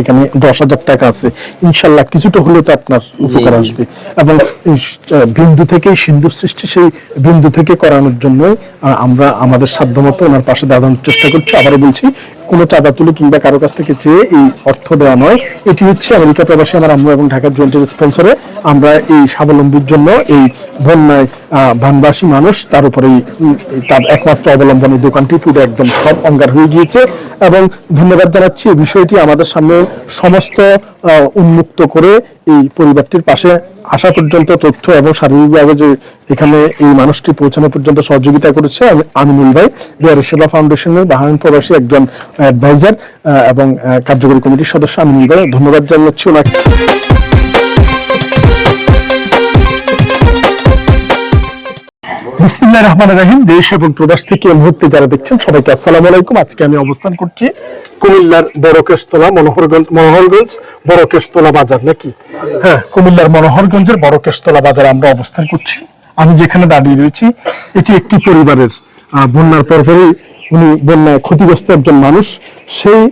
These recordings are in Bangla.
এখানে দশ হাজার টাকা আছে। ইনশাল্লাহ কিছুটা হলেও তো আপনার উপকার আসবে। এবং বিন্দু থেকে সিন্ধুর সৃষ্টি সেই বিন্দু থেকে করানোর জন্য আমরা আমাদের সাধ্যমতো ওনার পাশে দাঁড়ানোর চেষ্টা করছি। আবারও বলছি কোনো চাঁদা তুলে কিংবা কারও কাছ থেকে চেয়ে এই অর্থ দেওয়া নয়। এটি হচ্ছে আমেরিকা প্রবাসী আমার আম্মু এবং ঢাকার জয়েন্টের স্পন্সরে আমরা এই স্বাবলম্বীর জন্য এই বন্যায় বানবাসী মানুষ তার উপরে তার একমাত্র অবলম্বন এই দোকানটি। পুরো একদম সব অঙ্গার হয়ে গিয়েছে। এবং ধন্যবাদ জানাচ্ছি। এই বিষয়টি আমাদের সামনে সমস্ত উন্মুক্ত করে এই পরিবারটির পাশে আসা পর্যন্ত তথ্য এবং শারীরিকভাবে যে এখানে এই মানুষটি পৌঁছানো পর্যন্ত সহযোগিতা করেছে আমি, আমিনুল ভাই, বিহারি সেবা ফাউন্ডেশনের বাহারান প্রবাসী একজন অ্যাডভাইজার এবং কার্যকরী কমিটির সদস্য আমিনুল ভাই। ধন্যবাদ জানাচ্ছি ওনাকে। বিসমিল্লাহ রহমান রাহিম, দেশ এবং থেকে এই মুহূর্তে যারা দেখছেন সবাইকে আসসালামু আলাইকুম। আজকে আমি অবস্থান করছি কুমিল্লার বড়কেশতলা মনোহরগঞ্জ মনোহরগঞ্জ বড়কেশতলা বাজার, নাকি? হ্যাঁ কুমিল্লার মনোহরগঞ্জের বড়কেশতলা বাজারে আমরা অবস্থান করছি। আমি যেখানে দাঁড়িয়ে রয়েছি, এটি একটি পরিবারের বন্যার পরপরই উনি বন্যায় ক্ষতিগ্রস্ত একজন মানুষ। সেই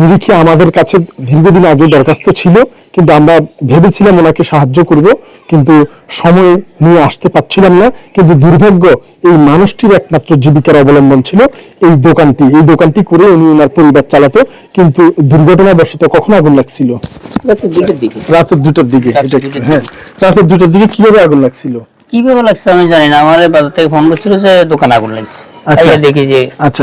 নিরিখে আমাদের কাছে দীর্ঘদিন আগে দরখাস্ত ছিল কিন্তু আমরা ভেবেছিলাম ওনাকে সাহায্য করব কিন্তু সময় নিয়ে আসতে পারছিলাম না কিন্তু দুর্ভাগ্য এই মানুষটির একমাত্র জীবিকার অবলম্বন ছিল এই দোকানটি। এই দোকানটি করে উনি ওনার পরিবার চালাতো কিন্তু দুর্ঘটনাবশত কখন আগুন লাগছিল? রাতের দুটোর দিকে। হ্যাঁ রাতের দুটোর দিকে কীভাবে আগুন লাগছিল? কীভাবে লাগছে আমি জানি না আমার বাজার থেকে ফোন করছিল যে দোকান আগুন লাগছে। আচ্ছা। দেখি যে আচ্ছা।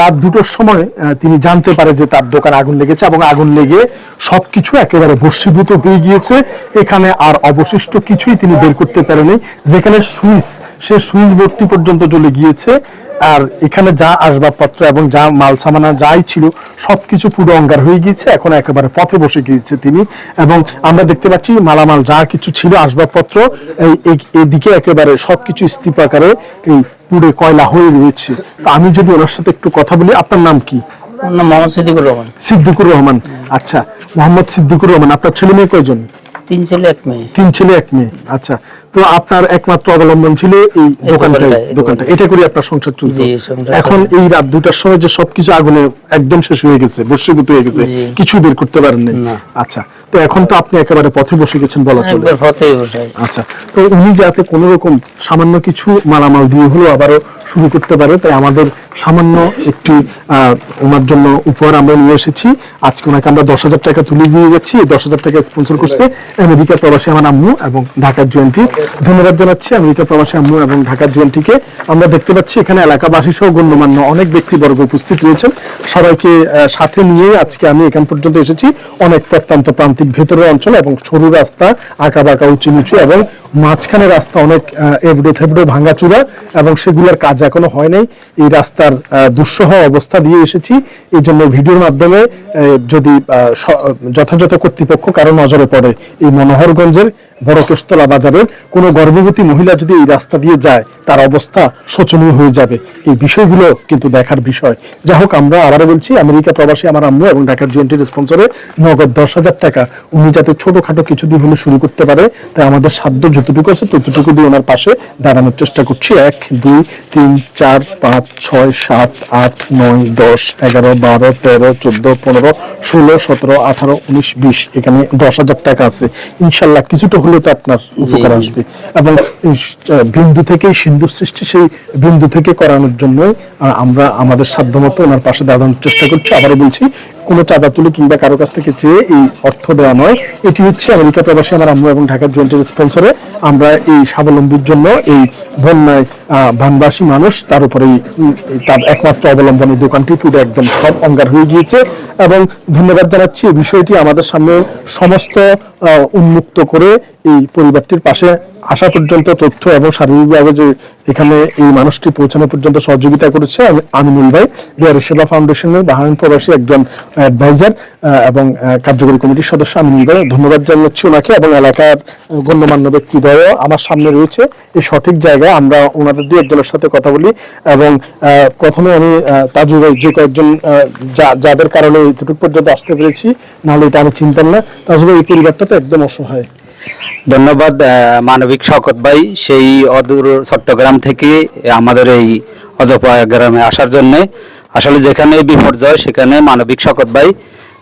রাত দুটোর সময় তিনি জানতে পারে যে তার দোকান আগুন লেগেছে এবং আগুন লেগে সবকিছু একেবারে ভস্মীভূত হয়ে গিয়েছে। এখানে আর অবশিষ্ট কিছুই তিনি বের করতে পারেনি যেখানে সুইচ সে সুইচ বোর্ডটি পর্যন্ত জ্বলে গিয়েছে। আর এখানে যা আসবাবপত্র এবং যা মাল সামানা যাই ছিল সবকিছু পুরো অঙ্গার হয়ে গিয়েছে। এখন একেবারে পথে বসে গিয়েছে তিনি। এবং আমরা দেখতে পাচ্ছি মালামাল যা কিছু ছিল আসবাবপত্র এই এইদিকে একেবারে সবকিছু স্তূপ আকারে এই পুড়ে কয়লা হয়ে রয়েছে। তো আমি যদি ওনার সাথে একটু কথা বলি আপনার নাম কি? আমার নাম মোহাম্মদ সিদ্দিকুর রহমান। সিদ্দিকুর রহমান। আচ্ছা মোহাম্মদ সিদ্দিকুর রহমান আপনার ছেলে মেয়ে কয়জন? তিন ছেলে এক মেয়ে। তিন ছেলে এক মেয়ে। আচ্ছা তো আপনার একমাত্র অবলম্বন ছিল এই দোকানটা দোকানটা, এটা করে আপনার সংসার চলছে। এখন এই রাত দুটার সময় যে সবকিছু আগুনে একদম শেষ হয়ে গেছে বসীভূত হয়ে গেছে কিছু বের করতে পারেন না। আচ্ছা তো এখন তো আপনি একেবারে পথে বসে গেছেন বলা চলে। বসে আচ্ছা তো উনি যাতে কোনো রকম সামান্য কিছু মালামাল দিয়ে হলো আবারও শুরু করতে পারে, তাই আমাদের সামান্য একটি ওনার জন্য উপহার আমরা নিয়ে এসেছি। আজকে ওনাকে আমরা দশ হাজার টাকা তুলে দিয়ে যাচ্ছি, এই দশ হাজার টাকা স্পন্সর করছে আমেরিকা প্রবাসী আমার আম্মু এবং ঢাকার জয়ন্তী ধন্যবাদ জানাচ্ছি আমেরিকা প্রবাসী আম্মু এবং ঢাকার জয়ন্তীকে আমরা দেখতে পাচ্ছি এখানে এলাকাবাসী সহ গণ্যমান্য অনেক ব্যক্তিবর্গ উপস্থিত রয়েছেন। সবাইকে সাথে নিয়ে আজকে আমি এখান পর্যন্ত এসেছি। অনেক প্রত্যন্ত প্রান্তিক ভেতরের অঞ্চল এবং সরু রাস্তা আঁকা বাঁকা উঁচু নিচু এবং মাঝখানে রাস্তা অনেক এবড়ো থেবড়ো ভাঙাচুরা এবং সেগুলোর কাজ এখনও হয় নাই। এই রাস্তার দুঃসহ অবস্থা দিয়ে এসেছি। এই জন্য ভিডিওর মাধ্যমে যদি যথাযথ কর্তৃপক্ষ কারও নজরে পড়ে, এই মনোহরগঞ্জের বড় কেস্তলা বাজারের কোনো গর্ভবতী মহিলা যদি এই রাস্তা দিয়ে যায়, তার অবস্থা শোচনীয় হয়ে যাবে। এই বিষয়গুলো কিন্তু দেখার বিষয়। যাই হোক, আমরা আবারও বলছি, আমেরিকা প্রবাসী আমার আম্মু এবং ঢাকার জয়েন্টের স্পন্সরে নগদ দশ হাজার টাকা। উনি যাতে ছোটখাটো কিছু দিয়ে হলে শুরু করতে পারে, তাই আমাদের সাধ্য যতটুকু আছে, ততটুকু দিয়ে ওনার পাশে দাঁড়ানোর চেষ্টা করছি। এক, দুই, তিন, চার, পাঁচ, ছয়, সাত, আট, নয়, দশ, এগারো, বারো, তেরো, চোদ্দ, পনেরো, ষোলো, সতেরো, আঠারো, উনিশ, বিশ, এখানে দশ হাজার টাকা আছে। ইনশাল্লাহ কিছুটা হলেও তো আপনার উপকার আসবে। এবং বিন্দু থেকে সিন্ধুর সৃষ্টি সেই বিন্দু থেকে করানোর জন্য আমরা আমাদের সাধ্যমতো ওনার পাশে দাঁড়ানোর চেষ্টা করছি। আবারও বলছি কোনো চাঁদা তুলে কিংবা কারও কাছ থেকে চেয়ে এই অর্থ দেওয়া নয়। এটি হচ্ছে আমেরিকা প্রবাসী আমার আম্মু এবং ঢাকার জয়েন্টের স্পন্সরে। আমরা এই স্বাবলম্বীর জন্য এই বন্যায় আহ, বানবাসী মানুষ তার উপরে এই, উম, এই তার একমাত্র অবলম্বন এই দোকানটি। পুরো একদম সব অঙ্গার হয়ে গিয়েছে এবং ধন্যবাদ জানাচ্ছি এই বিষয়টি আমাদের সামনে সমস্ত উন্মুক্ত করে এই পরিবারটির পাশে আসা পর্যন্ত তথ্য এবং শারীরিকভাবে যে এখানে এই মানুষটি পৌঁছানো পর্যন্ত সহযোগিতা করেছে আমি আমিনুল ভাই সেবা ফাউন্ডেশনের বাহারান প্রবাসী একজন অ্যাডভাইজার এবং কার্যকরী কমিটির সদস্য আমিনুল ভাই। ধন্যবাদ জানাচ্ছি ওনাকে এবং এলাকার গণ্যমান্য ব্যক্তিদ্বয় আমার সামনে রয়েছে। এই সঠিক জায়গায় আমরা ওনাদের দুই একজনের সাথে কথা বলি এবং প্রথমে আমি তাজু ভাই যে কয়েকজন যাদের কারণে এতটুকু পর্যন্ত আসতে পেরেছি, নাহলে এটা আমি চিন্তাম না। তাজু ভাই, এই পরিবারটা তো একদম অসহায়। ধন্যবাদ মানবিক শকত ভাই সেই অদূর চট্টগ্রাম থেকে আমাদের এই অজপা গ্রামে আসার জন্য। আসলে যেখানে বিপর্যয়, সেখানে মানবিক শকত ভাই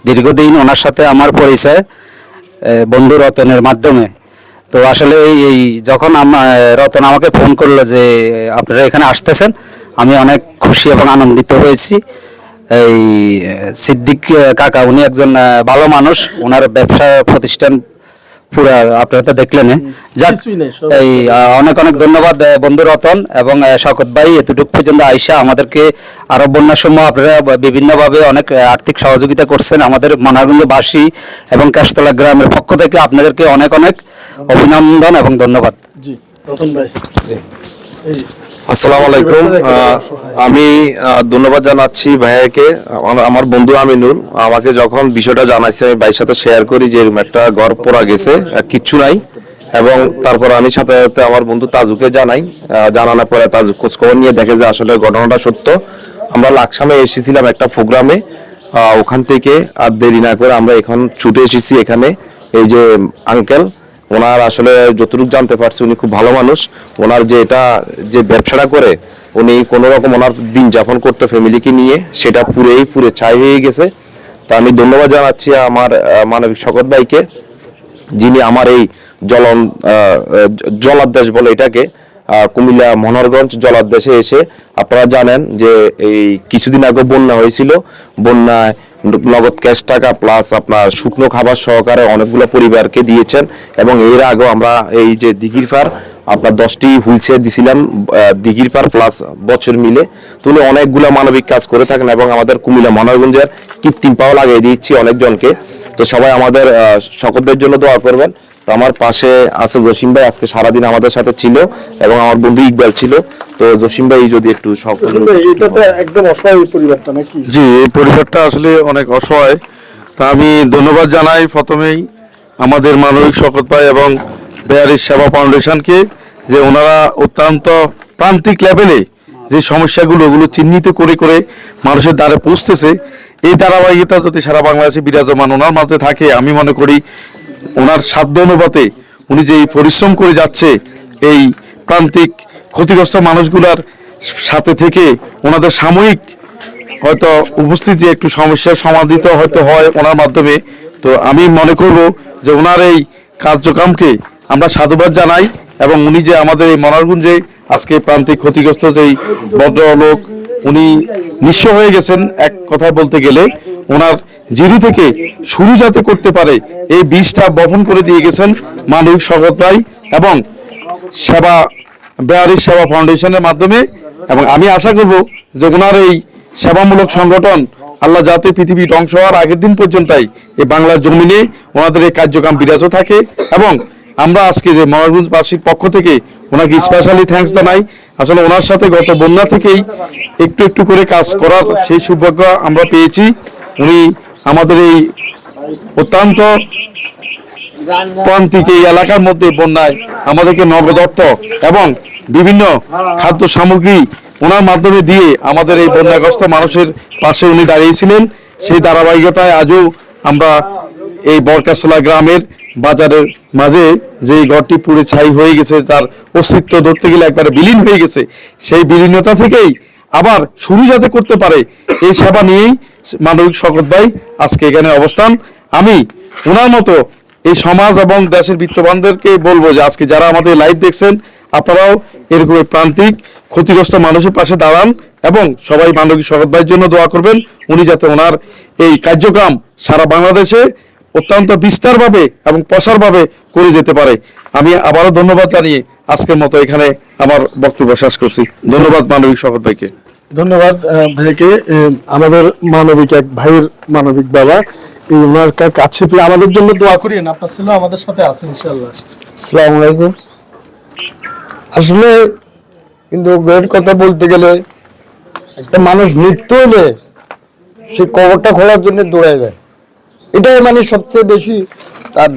দীর্ঘদিন ওনার সাথে আমার পরিচয় বন্ধু রতনের মাধ্যমে। তো আসলে এই- যখন রতন আমাকে ফোন করল যে, আপনারা এখানে আসতেছেন, আমি অনেক খুশি এবং আনন্দিত হয়েছি। এই সিদ্দিক কাকা, উনি একজন ভালো মানুষ, ওনার ব্যবসা প্রতিষ্ঠান পুরা আপনারা তো দেখলেন যাক এই অনেক অনেক ধন্যবাদ বন্ধু রতন এবং শকত ভাই এতটুকু পর্যন্ত আইসা আমাদেরকে আরও বন্যার সময় আপনারা বিভিন্নভাবে অনেক আর্থিক সহযোগিতা করছেন আমাদের মনারগঞ্জবাসী এবং কাশতলা গ্রামের পক্ষ থেকে আপনাদেরকে অনেক অনেক অভিনন্দন এবং ধন্যবাদ। জি রতন ভাই। এই আসসালামু আলাইকুম। আমি ধন্যবাদ জানাচ্ছি ভাইয়াকে। আমার- বন্ধু আমিনুল আমাকে যখন বিষয়টা জানাইছে আমি ভাইয়ের সাথে শেয়ার করি যে এরকম একটা ঘর পড়া গেছে কিচ্ছু নাই। এবং তারপর আমি সাথে সাথে আমার বন্ধু তাজুকে জানাই জানানোর পরে তাজু খোঁজখবর নিয়ে দেখে যে আসলে ঘটনাটা সত্য। আমরা লাকসামে এসেছিলাম একটা প্রোগ্রামে ওখান থেকে আর দেরি না করে আমরা এখন ছুটে এসেছি এখানে। এই যে আঙ্কেল ওনার আসলে যতটুকু জানতে পারছি উনি খুব ভালো মানুষ। ওনার যে এটা, যে ব্যবসাটা করে, উনি কোনো রকম ওনার দিন যাপন করতে ফ্যামিলিকে নিয়ে, সেটা পুরেই পুরে ছাই হয়ে গেছে। তা আমি ধন্যবাদ জানাচ্ছি আমার মানবিক শকত ভাইকে, যিনি আমার এই জলন জলাদ্দেশ বলে এটাকে কুমিল্লা মনোহরগঞ্জ জলাদ্দেশে এসে আপনারা জানেন যে এই কিছুদিন আগে বন্যা হয়েছিল। বন্যায় নগদ ক্যাশ টাকা প্লাস আপনার শুকনো খাবার সহকারে অনেকগুলো পরিবারকে দিয়েছেন এবং এর আগেও আমরা এই যে দিঘির পার আপনার দশটি হুইল চেয়ার দিছিলাম দিঘির পার প্লাস বছর মিলে। তো উনি অনেকগুলো মানবিক কাজ করে থাকেন এবং আমাদের কুমিল্লা মানবগঞ্জের কৃত্রিম পাও লাগিয়ে দিচ্ছি অনেকজনকে। তো সবাই আমাদের সকলদের জন্য দোয়া করবেন। তো আমার পাশে আছে জসিম ভাই আজকে সারাদিন আমাদের সাথে ছিল এবং আমার বন্ধু ইকবাল ছিল। তো জসিম ভাই যদি একটু একদম অসহায় পরিবারটা নাকি? জি এই পরিবারটা আসলে অনেক অসহায়। তা আমি ধন্যবাদ জানাই প্রথমেই আমাদের মানবিক শকত ভাই এবং বেয়ারিশ সেবা ফাউন্ডেশনকে যে ওনারা অত্যন্ত প্রান্তিক লেভেলে যে সমস্যাগুলো ওগুলো চিহ্নিত করে করে মানুষের দ্বারে পৌঁছতেছে এই ধারাবাহিকতা যদি সারা বাংলাদেশে বিরাজমান ওনার মাঝে থাকে আমি মনে করি ওনার সাধ্য অনুপাতে উনি যে পরিশ্রম করে যাচ্ছে, এই প্রান্তিক ক্ষতিগ্রস্ত মানুষগুলার সাথে থেকে ওনাদের সাময়িক হয়তো উপস্থিত যে একটু সমস্যার সমাধিত হয়তো হয় ওনার মাধ্যমে, তো আমি মনে করব যে ওনার এই কার্যক্রমকে আমরা সাধুবাদ জানাই এবং উনি যে আমাদের এই মনারগুঞ্জে আজকে প্রান্তিক ক্ষতিগ্রস্ত যেই ভদ্রলোক উনি নিঃস্ব হয়ে গেছেন এক কথায় বলতে গেলে। ওনার জিরু থেকে শুরু যাতে করতে পারে, এই বীজটা বপন করে দিয়ে গেছেন মানবিক স্বগত ভাই এবং সেবা, বেয়ারিশ সেবা ফাউন্ডেশনের মাধ্যমে। এবং আমি আশা করব যে ওনার এই সেবামূলক সংগঠন আল্লাহ যাতে পৃথিবী ধ্বংস হওয়ার আগের দিন পর্যন্তই এই বাংলার জমিনে ওনাদের এই কার্যক্রম বিরাজ থাকে। এবং আমরা আজকে যে মহারগঞ্জবাসীর পক্ষ থেকে ওনাকে স্পেশালি থ্যাঙ্কস জানাই। আসলে ওনার সাথে গত বন্যা থেকেই একটু একটু করে কাজ করার সেই সৌভাগ্য আমরা পেয়েছি। উনি আমাদের এই অত্যন্ত প্রান্তিক এই এলাকার মধ্যে বন্যায় আমাদেরকে নগদ অর্থ এবং বিভিন্ন খাদ্য সামগ্রী ওনার মাধ্যমে দিয়ে আমাদের এই বন্যাগ্রস্ত মানুষের পাশে উনি দাঁড়িয়েছিলেন। সেই ধারাবাহিকতায় আজও আমরা এই বরকাসলা গ্রামের বাজারের মাঝে যে ঘরটি পুড়ে ছাই হয়ে গেছে তার অস্তিত্ব ধরতে গেলে একবারে বিলীন হয়ে গেছে, সেই বিলীনতা থেকেই আবার শুরু যাতে করতে পারে, এই সেবা নিয়েই মানবিক শকত ভাই আজকে এখানে অবস্থান। আমি ওনার মতো এই সমাজ এবং দেশের বিত্তবানদেরকে বলব যে আজকে যারা আমাদের লাইভ দেখছেন, আপনারাও এরকম প্রান্তিক, ক্ষতিগ্রস্ত মানুষের পাশে দাঁড়ান এবং সবাই মানবিক শরৎ ভাইয়ের জন্য দোয়া করবেন। উনি যাতে ওনার এই কার্যক্রম সারা বাংলাদেশে অত্যন্ত বিস্তারভাবে এবং প্রসারভাবে করে যেতে পারে। আমি আবারও ধন্যবাদ জানিয়ে আজকের মতো এখানে আমার বক্তব্য শেষ করছি। ধন্যবাদ মানবিক শরৎ ভাইকে। ধন্যবাদ ভাইকে। আমাদের মানবিক এক ভাইয়ের মানবিক বাবা এই ওনার কাছে পেয়ে আমাদের জন্য দোয়া করিয়েন। আপনার ছেলে আমাদের সাথে আছে ইনশাল্লাহ আসসালামু আলাইকুম। আসলে কিন্তু গ্রেট কথা বলতে গেলে একটা মানুষ মৃত্যু হলে সে কবরটা খোলার জন্য দৌড়ে যায়। এটাই মানে সবচেয়ে বেশি, তার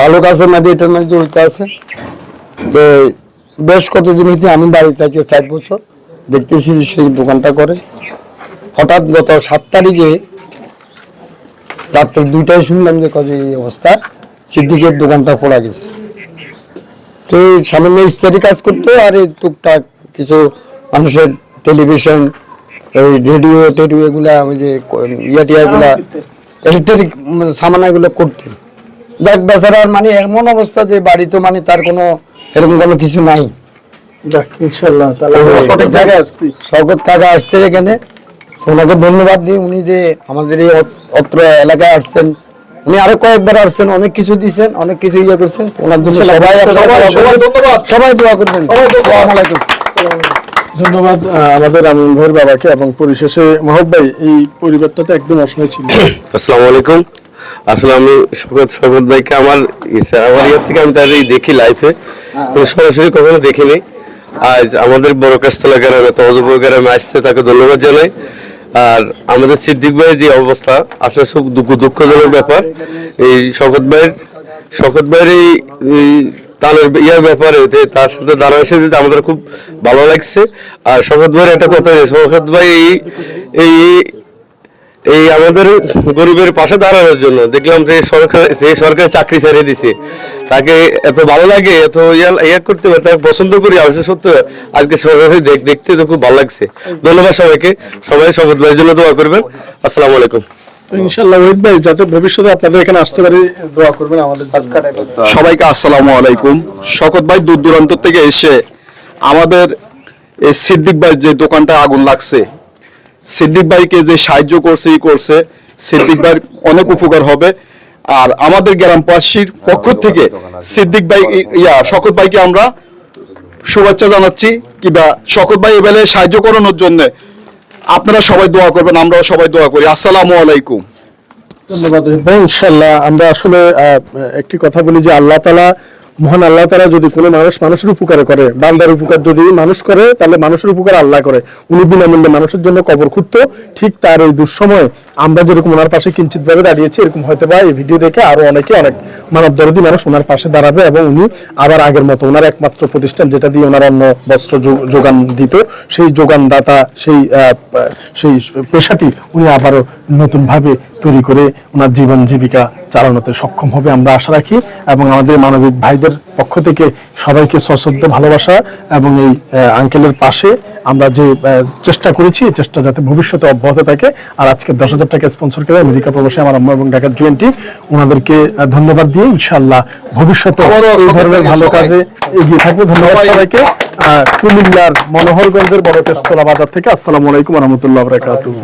ভালো কাজের মধ্যে এটার মধ্যে জড়িত আছে। তো বেশ কতদিন হচ্ছে আমি বাড়িতে আছি চার বছর দেখতেছি সেই দোকানটা করে। হঠাৎ গত সাত তারিখে রাত্রে দুইটায় শুনলাম যে কত এই অবস্থা, সিদ্দিকের দোকানটা পড়া গেছে। তো সামান্য ইস্তারি কাজ করতো আর এই টুকটাক কিছু মানুষের টেলিভিশন এই রেডিও টেডিও এগুলা ওই যে ইয়া টিয়া এগুলা ইলেকট্রিক সামান এগুলো করতেন। যাক বেচারার মানে এমন অবস্থা যে বাড়ি তো মানে তার কোনো এরকম কোনো কিছু নাই। শওকত কাকা আসছে এখানে। ওনাকে ধন্যবাদ দিই উনি যে আমাদের এই অত- অত্র এলাকায় আসছেন। উনি আরও কয়েকবার আসছেন অনেক কিছু দিচ্ছেন অনেক কিছু ইয়ে করছেন। ওনার জন্য সবাই সবাই দোয়া করবেন। আসসালামু আলাইকুম। ধন্যবাদ আমাদের আমিন ভাইয়ের বাবাকে এবং পরিশেষে মাহব ভাই, এই পরিবারটাতে একদম অসময় ছিল। আসসালামু আলাইকুম। আসলে আমি শকত শকত ভাইকে আমার আমার ইয়ে থেকে আমি তাদের দেখি লাইফে সরাসরি কখনো দেখিনি। আজ আমাদের বড় কাস্তলা গ্রামে তহজপুর গ্রামে আসছে, তাকে ধন্যবাদ জানাই। আর আমাদের সিদ্দিক ভাইয়ের যে অবস্থা, আসলে দুঃখ দুঃখজনক ব্যাপার। এই শকত ভাইয়ের শকত ভাইয়ের এই তানের ইয়ার ব্যাপারে তার সাথে দাঁড়া এসে আমাদের খুব ভালো লাগছে। আর শকত ভাইয়ের একটা কথা যে ভাই এই এই আমাদের গরিবের পাশে দাঁড়ানোর জন্য দেখলাম যে সরকার যে সরকার চাকরি ছেড়ে দিছে। তাকে এত ভালো লাগে, এত ইয়া- ইয়া করতে পারে, তাকে পছন্দ করি আসলে সত্য, আজকে সরকারি দেখ, দেখতে তো খুব ভালো লাগছে। ধন্যবাদ সবাইকে, সবাই শপথ ভাইয়ের জন্য দোয়া করবেন। আসসালামু আলাইকুম। তো ইনশাল্লাহ ওহিদ ভাই যাতে ভবিষ্যতে আপনাদের এখানে আসতে পারি দোয়া করবেন আমাদের সবাইকে আসসালামু আলাইকুম। শকত ভাই দূর দূরান্ত থেকে এসে আমাদের এই সিদ্দিক ভাই যে দোকানটা আগুন লাগছে সিদ্দিক ভাইকে যে সাহায্য করছে ই করছে সিদ্দিক ভাইয়ের অনেক উপকার হবে। আর আমাদের গ্রামবাসীর পক্ষ থেকে সিদ্দিক ভাই ইয়া শকত ভাইকে আমরা শুভেচ্ছা জানাচ্ছি। কিংবা শকত ভাই এবেলে সাহায্য করানোর জন্য আপনারা সবাই দোয়া করবেন, আমরাও সবাই দোয়া করি। আসসালামু আলাইকুম। ধন্যবাদ। ইনশাল্লাহ আমরা আসলে একটি কথা বলি যে আল্লাহ তালা মহান আল্লাহ তারা যদি কোনো মানুষ মানুষের উপকার করে, বান্দার উপকার যদি মানুষ করে, তাহলে মানুষের উপকার আল্লাহ করে। উনি বিনামূল্যে মানুষের জন্য কবর খুঁড়তো। ঠিক তার এই দুঃসময় আমরা যেরকম ওনার পাশে কিঞ্চিত ভাবে দাঁড়িয়েছি, এরকম হয়তো বা এই ভিডিও দেখে আরও অনেকে অনেক মানব দরদি মানুষ ওনার পাশে দাঁড়াবে এবং উনি আবার আগের মতো ওনার একমাত্র প্রতিষ্ঠান যেটা দিয়ে ওনার অন্য বস্ত্র যোগান দিত, সেই যোগানদাতা, সেই সেই পেশাটি উনি আবারও নতুন ভাবে তৈরি করে ওনার জীবন জীবিকা চালানোতে সক্ষম হবে আমরা আশা রাখি। এবং আমাদের মানবিক ভাইদের পক্ষ থেকে সবাইকে সশ্রদ্ধ ভালোবাসা এবং এই আঙ্কেলের পাশে আমরা যে চেষ্টা করেছি এই চেষ্টা যাতে ভবিষ্যতে অব্যাহত থাকে। আর আজকে দশ হাজার টাকা স্পন্সর করে আমেরিকা প্রবাসী আমার আম্মা এবং ঢাকার জুয়েন্টি ওনাদেরকে ধন্যবাদ দিয়ে ইনশাল্লাহ ভবিষ্যতে এই ধরনের ভালো কাজে এগিয়ে থাকব। ধন্যবাদ সবাইকে। কুমিল্লার মনোহরগঞ্জের বড় তেস্তলা বাজার থেকে আসসালামু আলাইকুম রহমতুল্লাহ বরাকাতুহ।